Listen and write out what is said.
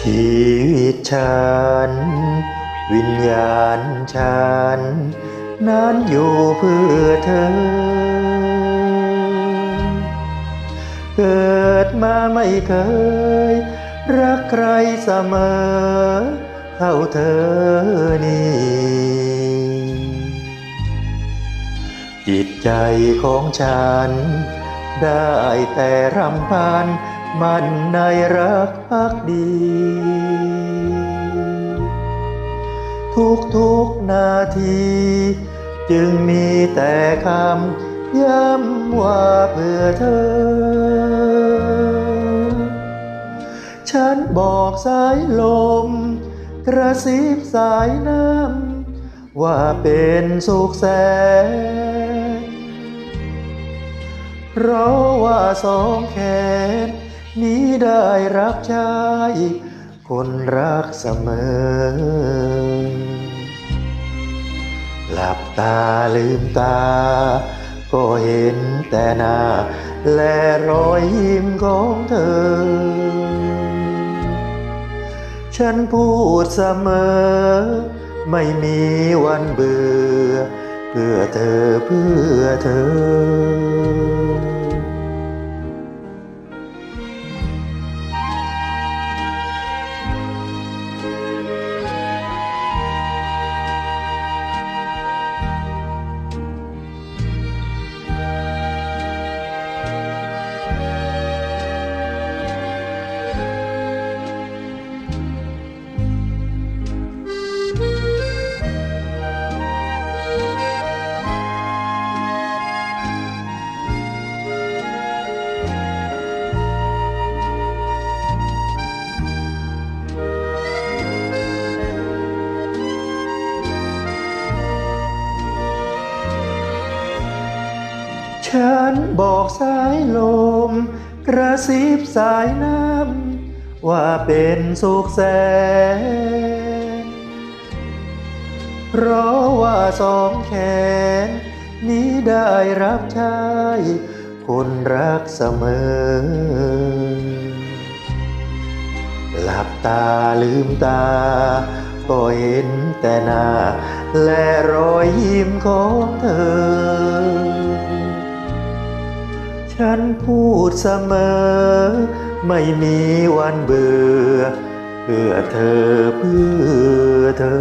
ชีวิตฉัน วิญญาณฉัน นั้นอยู่เพื่อเธอ เกิดมาไม่เคย รักใครเสมอ เท่าเธอนี่จิตใจของฉัน ได้แต่รำพัน มันในรักพักดี ทุกทุกนาที จึงมีแต่คำย้ำว่าเพื่อเธอ ฉันบอกสายลม กระซิบสายน้ำ ว่าเป็นสุขแสนเพราะว่าสองแขน นี้ได้รับใช้คนรักเสมอ หลับตาลืมตา ก็เห็นแต่หน้า และรอยยิ้มของเธอ ฉันพูดเสมอ ไม่มีวันเบื่อ เพื่อเธอเพื่อเธอ ฉันบอกสายลม กระซิบสายน้ำ ว่าเป็นสุขแสน เพราะว่าสองแขน นี้ได้รับใช้คนรักเสมอ หลับตาลืมตา ก็เห็นแต่หน้า และรอยยิ้มของเธอ ฉันพูดเสมอ ไม่มีวันเบื่อ เพื่อเธอเพื่อเธอ